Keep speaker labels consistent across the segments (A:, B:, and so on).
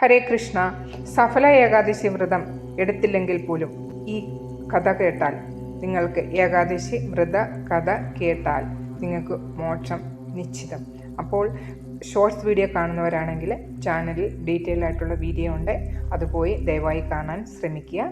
A: ഹരേ കൃഷ്ണ സഫല ഏകാദശി വ്രതം എടുത്തില്ലെങ്കിൽ പോലും ഈ കഥ കേട്ടാൽ നിങ്ങൾക്ക് ഏകാദശി വ്രത കഥ കേട്ടാൽ നിങ്ങൾക്ക് മോക്ഷം നിശ്ചിതം. അപ്പോൾ ഷോർട്സ് വീഡിയോ കാണുന്നവരാണെങ്കിൽ ചാനലിൽ ഡീറ്റെയിൽ ആയിട്ടുള്ള വീഡിയോ ഉണ്ട്. അത് പോയി ദയവായി കാണാൻ ശ്രമിക്കുക.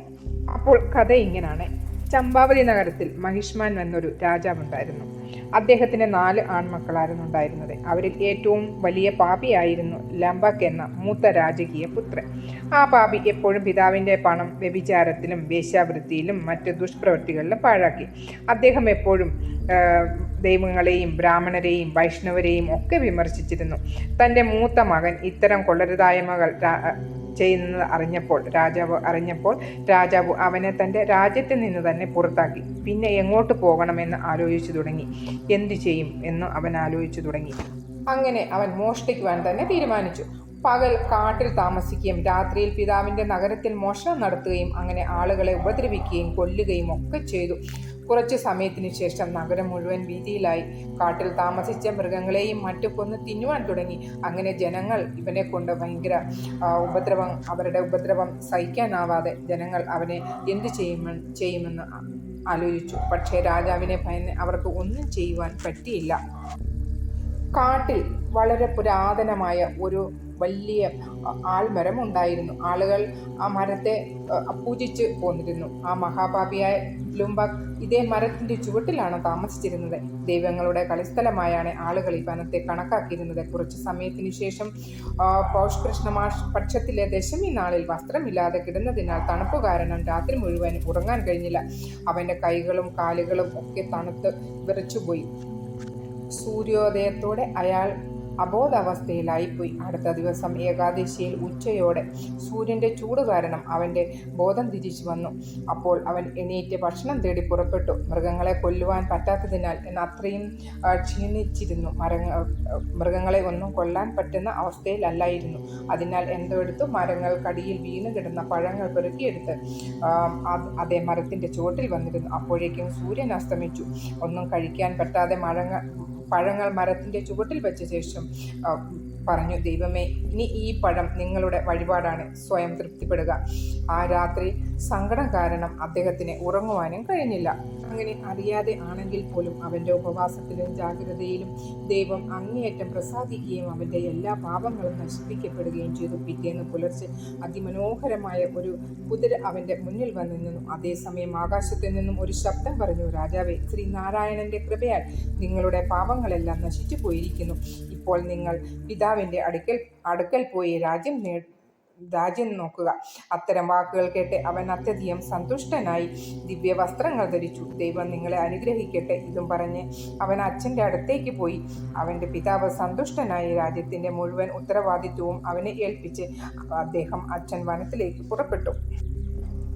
A: അപ്പോൾ കഥ ഇങ്ങനെയാണ് ചമ്പാവതി നഗരത്തിൽ മഹിഷ്മാൻ എന്നൊരു രാജാവുണ്ടായിരുന്നു. അദ്ദേഹത്തിന് നാല് ആൺമക്കളായിരുന്നു ഉണ്ടായിരുന്നത്. അവരിൽ ഏറ്റവും വലിയ പാപിയായിരുന്നു ലംബക് എന്ന മൂത്ത രാജകീയ പുത്രൻ. ആ പാപി എപ്പോഴും പിതാവിന്റെ പണം വ്യഭിചാരത്തിലും വേശ്യാവൃത്തിയിലും മറ്റ് ദുഷ്പ്രവൃത്തികളിലും പാഴാക്കി. അദ്ദേഹം എപ്പോഴും ദൈവങ്ങളെയും ബ്രാഹ്മണരെയും വൈഷ്ണവരെയും ഒക്കെ വിമർശിച്ചിരുന്നു. തന്റെ മൂത്ത മകൻ ഇത്തരം കൊള്ളരുതായ്മകൾ ചെയ്യുന്നത് അറിഞ്ഞപ്പോൾ രാജാവ് അറിഞ്ഞപ്പോൾ രാജാവ് അവനെ തന്റെ രാജ്യത്തിൽ നിന്ന് തന്നെ പുറത്താക്കി. പിന്നെ എങ്ങോട്ട് പോകണമെന്ന് ആലോചിച്ചു തുടങ്ങി. എന്തു ചെയ്യും എന്ന് അവൻ ആലോചിച്ചു തുടങ്ങി. അങ്ങനെ അവൻ മോഷ്ടിക്കുവാൻ തന്നെ തീരുമാനിച്ചു. പകൽ കാട്ടിൽ താമസിക്കുകയും രാത്രിയിൽ പിതാവിന്റെ നഗരത്തിൽ മോഷണം നടത്തുകയും അങ്ങനെ ആളുകളെ ഉപദ്രവിക്കുകയും കൊല്ലുകയും ഒക്കെ ചെയ്തു. കുറച്ചു സമയത്തിന് ശേഷം നഗരം മുഴുവൻ വീതിയിലായി കാട്ടിൽ താമസിച്ച മൃഗങ്ങളെയും മറ്റു കൊന്ന് തിന്നുവാൻ തുടങ്ങി. അങ്ങനെ ജനങ്ങൾ ഇവനെ കൊണ്ട് ഭയങ്കര ഉപദ്രവം അവരുടെ ഉപദ്രവം സഹിക്കാനാവാതെ ജനങ്ങൾ അവനെ എന്തു ചെയ്യുമെന്ന് ചെയ്യുമെന്ന് ആലോചിച്ചു. പക്ഷേ രാജാവിനെ ഭയന്ന് അവർക്ക് ഒന്നും ചെയ്യുവാൻ പറ്റിയില്ല. കാട്ടിൽ വളരെ പുരാതനമായ ഒരു വലിയ ആൾമരം ഉണ്ടായിരുന്നു. ആളുകൾ ആ മരത്തെ പൂജിച്ച് പോന്നിരുന്നു. ആ മഹാഭാപിയായ ലുംബക് ഇതേ മരത്തിന്റെ ചുവട്ടിലാണ് താമസിച്ചിരുന്നത്. ദൈവങ്ങളുടെ കളിസ്ഥലമായാണ് ആളുകൾ ഈ വനത്തെ കണക്കാക്കിയിരുന്നത്. കുറച്ച് സമയത്തിന് ശേഷം പൗഷ് കൃഷ്ണമാഷ് മാഷ് പക്ഷത്തിലെ ദശമി നാളിൽ വസ്ത്രമില്ലാതെ കിടന്നതിനാൽ തണുപ്പ് കാരണം രാത്രി മുഴുവൻ ഉറങ്ങാൻ കഴിഞ്ഞില്ല. അവന്റെ കൈകളും കാലുകളും ഒക്കെ തണുത്ത് വിറച്ചുപോയി. സൂര്യോദയത്തോടെ അയാൾ അബോധാവസ്ഥയിലായിപ്പോയി. അടുത്ത ദിവസം ഏകാദശിയിൽ ഉച്ചയോടെ സൂര്യന്റെ ചൂട് കാരണം അവന്റെ ബോധം തിരിച്ചു വന്നു. അപ്പോൾ അവൻ എണീറ്റ് ഭക്ഷണം തേടി പുറപ്പെട്ടു. മൃഗങ്ങളെ കൊല്ലുവാൻ പറ്റാത്തതിനാൽ അത്രയും ക്ഷീണിച്ചിരുന്നു. മരങ്ങ മൃഗങ്ങളെ ഒന്നും കൊല്ലാൻ പറ്റുന്ന അവസ്ഥയിലല്ലായിരുന്നു. അതിനാൽ എന്തോ എടുത്തു മരങ്ങൾ കടിയിൽ വീണ് കിടന്ന പഴങ്ങൾ പെറുക്കിയെടുത്ത് അതേ മരത്തിന്റെ ചുവട്ടിൽ വന്നിരുന്നു. അപ്പോഴേക്കും സൂര്യൻ അസ്തമിച്ചു. ഒന്നും കഴിക്കാൻ പറ്റാതെ മഴങ്ങ പഴങ്ങൾ മരത്തിന്റെ ചുവട്ടിൽ വെച്ച ശേഷം പറഞ്ഞു ദൈവമേ ഇനി ഈ പഴം നിങ്ങളുടെ വഴിപാടാണ്. സ്വയം തൃപ്തിപ്പെടുക. ആ രാത്രി സങ്കടം കാരണം അദ്ദേഹത്തിന് ഉറങ്ങുവാനും കഴിഞ്ഞില്ല. അങ്ങനെ അറിയാതെ ആണെങ്കിൽ പോലും അവന്റെ ഉപവാസത്തിലും ജാഗ്രതയിലും ദൈവം അങ്ങേയറ്റം പ്രസാദിക്കുകയും അവന്റെ എല്ലാ പാപങ്ങളും നശിപ്പിക്കപ്പെടുകയും ചെയ്തു. പിറ്റേന്ന് പുലർച്ചെ അതിമനോഹരമായ ഒരു കുതിര അവന്റെ മുന്നിൽ വന്നു നിന്നു. അതേസമയം ആകാശത്തിൽ നിന്നും ഒരു ശബ്ദം പറഞ്ഞു രാജാവേ ശ്രീനാരായണന്റെ കൃപയാൽ നിങ്ങളുടെ പാപങ്ങളെല്ലാം നശിച്ചു പോയിരിക്കുന്നു. ഇപ്പോൾ നിങ്ങൾ പിതാവിന്റെ അടുക്കൽ അടുക്കൽ പോയി രാജ്യം നേ രാജ്യം നോക്കുക. അത്തരം വാക്കുകൾ കേട്ട് അവൻ അത്യധികം സന്തുഷ്ടനായി. ദിവ്യ വസ്ത്രങ്ങൾ ധരിച്ചു. ദൈവം നിങ്ങളെ അനുഗ്രഹിക്കട്ടെ. ഇതും പറഞ്ഞ് അവൻ അച്ഛന്റെ അടുത്തേക്ക് പോയി. അവന്റെ പിതാവ് സന്തുഷ്ടനായി. രാജ്യത്തിന്റെ മുഴുവൻ ഉത്തരവാദിത്വവും അവനെ ഏൽപ്പിച്ച് അദ്ദേഹം അച്ഛൻ വനത്തിലേക്ക് പുറപ്പെട്ടു.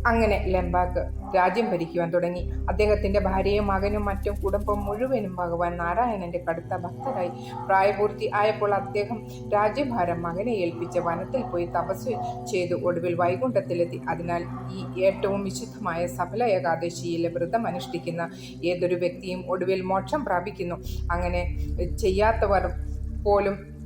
A: അങ്ങനെ ലംബാക്ക് രാജ്യം ഭരിക്കുവാൻ തുടങ്ങി. അദ്ദേഹത്തിന്റെ ഭാര്യയും മകനും മറ്റും കുടുംബം മുഴുവനും ഭഗവാൻ നാരായണന്റെ കടുത്ത ഭക്തരായി പ്രായപൂർത്തി ആയപ്പോൾ അദ്ദേഹം രാജ്യഭാരം മകനെ ഏൽപ്പിച്ച് വനത്തിൽ പോയി തപസ് ചെയ്തു ഒടുവിൽ വൈകുണ്ഠത്തിലെത്തി. അതിനാൽ ഈ ഏറ്റവും വിശുദ്ധമായ സഫല ഏകാദശിയിലെ വ്രതം അനുഷ്ഠിക്കുന്ന ഏതൊരു വ്യക്തിയും ഒടുവിൽ മോക്ഷം പ്രാപിക്കുന്നു. അങ്ങനെ ചെയ്യാത്തവർ പോലും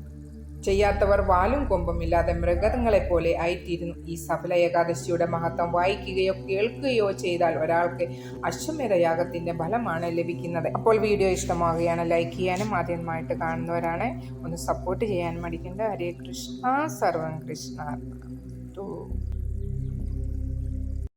A: ചെയ്യാത്തവർ വാലും കൊമ്പും ഇല്ലാതെ മൃഗങ്ങളെ പോലെ ആയിത്തീരുന്നു. ഈ സഫല ഏകാദശിയുടെ മഹത്വം വായിക്കുകയോ കേൾക്കുകയോ ചെയ്താൽ ഒരാൾക്ക് അശ്വമേധയാഗത്തിന്റെ ഫലമാണ് ലഭിക്കുന്നത്. അപ്പോൾ വീഡിയോ ഇഷ്ടമാവുകയാണ് ലൈക്ക് ചെയ്യാനും ആദ്യമായിട്ട് കാണുന്നവരാണ്. ഒന്ന് സപ്പോർട്ട് ചെയ്യാൻ മടിക്കേണ്ട. ഹരേ കൃഷ്ണ. സർവം കൃഷ്ണ